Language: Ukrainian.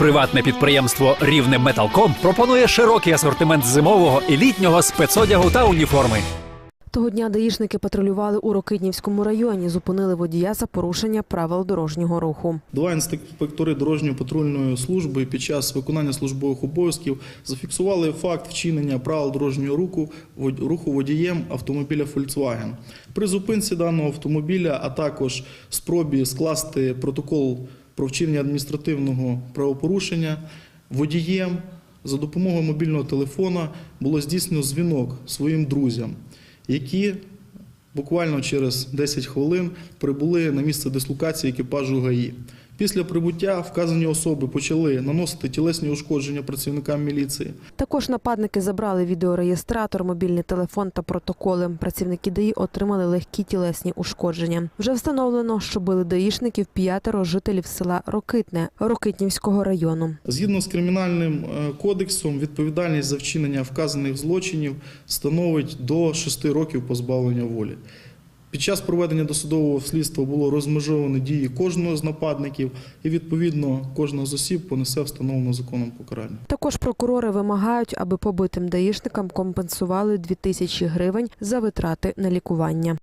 Приватне підприємство Рівне Металком пропонує широкий асортимент зимового і літнього спецодягу та уніформи. Того дня даїшники патрулювали у Рокитнівському районі, зупинили водія за порушення правил дорожнього руху. Два інспектори дорожньо-патрульної служби під час виконання службових обов'язків зафіксували факт вчинення правил дорожнього руху, руху водієм автомобіля Volkswagen. При зупинці даного автомобіля, а також спробі скласти протокол про вчинення адміністративного правопорушення, водієм за допомогою мобільного телефона було здійснено дзвінок своїм друзям, які буквально через 10 хвилин прибули на місце дислокації екіпажу ГАІ. Після прибуття вказані особи почали наносити тілесні ушкодження працівникам міліції. Також нападники забрали відеореєстратор, мобільний телефон та протоколи. Працівники ДАІ отримали легкі тілесні ушкодження. Вже встановлено, що били даїшників п'ятеро жителів села Рокитне Рокитнівського району. Згідно з кримінальним е, кодексом, відповідальність за вчинення вказаних злочинів становить до 6 років позбавлення волі. Під час проведення досудового слідства було розмежовано дії кожного з нападників, і відповідно кожна з осіб понесе встановлену законом покарання. Також прокурори вимагають, аби побитим даїшникам компенсували 2 тисячі гривень за витрати на лікування.